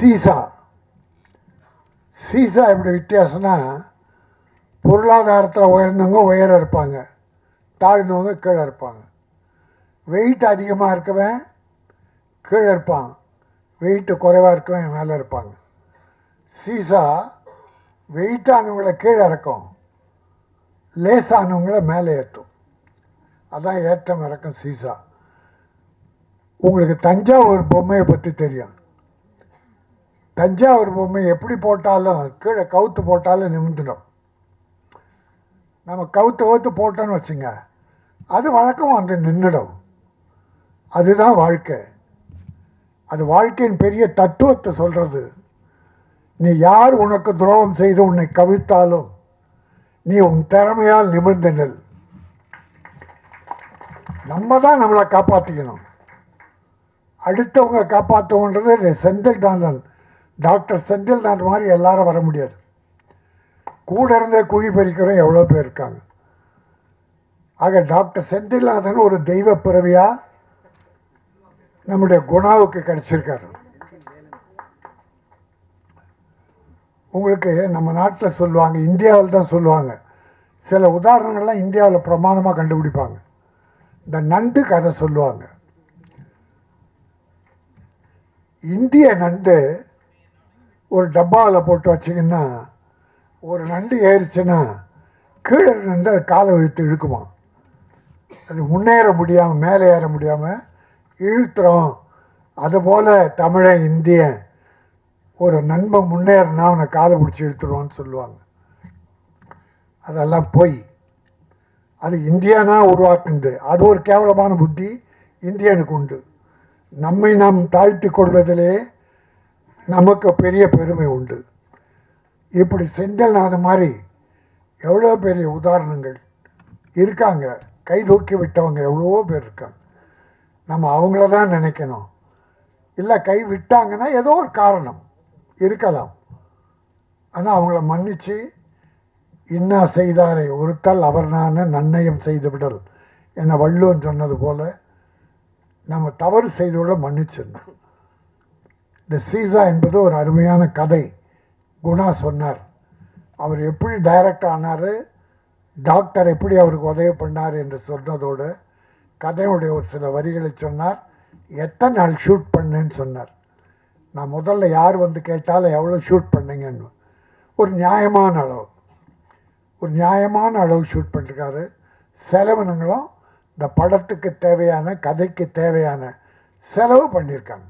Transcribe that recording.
Seesaw. Seesaw எப்படி வித்தியாசம்னா பொருளாதாரத்தில் உயர்ந்தவங்க உயர இருப்பாங்க. தாழ்ந்தவங்க கீழே இருப்பாங்க. வெயிட் அதிகமாக இருக்கவன் கீழே இருப்பான். வெயிட்டு குறைவாக இருக்கவன் மேலே இருப்பாங்க. சீசா வெயிட்டானவங்கள கீழே இறக்கும். லேசானவங்கள மேலே ஏற்றும். அதான் ஏற்றம் இறக்கும் சீசா. உங்களுக்கு தஞ்சாவூர் பொம்மையை பற்றி தெரியும். தஞ்சாவூர் பொம்மை எப்படி போட்டாலும் கீழே கவுத்து போட்டாலும் நிமிந்துடும் நம்ம கவுத்து கவுத்து போட்டோன்னு வச்சுங்க அது வழக்கம் வந்து நின்றுடும். அதுதான் வாழ்க்கை. அது வாழ்க்கையின் பெரிய தத்துவத்தை சொல்கிறது நீ யார் உனக்கு துரோகம் செய்து உன்னை கவிழ்த்தாலும் நீ உன் திறமையால் நிமிர்ந்து நெல். நம்ம தான் நம்மளை காப்பாற்றிக்கணும் அடுத்தவங்க காப்பாற்றுவோன்றது செந்தில் தாந்தன் டாக்டர் செந்தில் தாந்தன் மாதிரி எல்லாரும் வர முடியாது. கூட இருந்தே குழி பறிக்கிறோம் எவ்வளோ பேர் இருக்காங்க. ஆக டாக்டர் செந்தில்நாதன் ஒரு தெய்வ பிறவியாக நம்முடைய குணாவுக்கு கிடச்சிருக்காரு. உங்களுக்கு நம்ம நாட்டில் சொல்லுவாங்க இந்தியாவில் தான் சொல்லுவாங்க. சில உதாரணங்கள்லாம் இந்தியாவில் பிரமாதமாக கண்டுபிடிப்பாங்க. இந்த நண்டு கதை சொல்லுவாங்க. இந்திய நண்டு ஒரு டப்பாவில் போட்டு வச்சிங்கன்னா ஒரு நண்டு ஏறிச்சுன்னா கீழே நண்டு அது காலை இழுத்து இழுக்குமா அது முன்னேற முடியாமல் மேலே ஏற முடியாமல் இழுத்துறோம் அதுபோல் தமிழன் இந்தியன் ஒரு நண்பன் முன்னேறினா அவனை காலை பிடிச்சி இழுத்துருவான்னு சொல்லுவாங்க. அதெல்லாம் போய் அது இந்தியானா உருவாக்குந்து அது ஒரு கேவலமான புத்தி இந்தியனுக்கு உண்டு. நம்மை நாம் தாழ்த்தி கொள்வதிலே நமக்கு பெரிய பெருமை உண்டு. இப்படி செந்தில் அது மாதிரி எவ்வளோ பெரிய உதாரணங்கள் இருக்காங்க. கை தூக்கி விட்டவங்க எவ்வளவோ பேர் இருக்காங்க. நம்ம அவங்கள தான் நினைக்கணும். இல்லை கை விட்டாங்கன்னா ஏதோ ஒரு காரணம் இருக்கலாம். ஆனால் அவங்கள மன்னித்து இன்னா செய்தாரை ஒருத்தல் அவர் நான் நன்னயம் செய்து விடல் என வள்ளுவன் சொன்னது போல் நம்ம தவறு செய்தோட மன்னிச்சிடணும். இந்த சீசா என்பது ஒரு அருமையான கதை. குணா சொன்னார். அவர் எப்படி டைரக்ட் ஆனார் டாக்டர் எப்படி அவருக்கு உதவி பண்ணார் என்று சொன்னதோடு கதையுடைய ஒரு சில வரிகளை சொன்னார். எத்தனை நாள் ஷூட் பண்ணேன்னு சொன்னார். நான் முதல்ல யார் வந்து கேட்டாலும் எவ்வளோ ஷூட் பண்ணீங்கன்னு. ஒரு நியாயமான அளவு. ஒரு நியாயமான அளவு ஷூட் பண்ணிருக்காரு. செலவினங்களும் இந்த படத்துக்கு தேவையான கதைக்கு தேவையான செலவு பண்ணியிருக்காங்க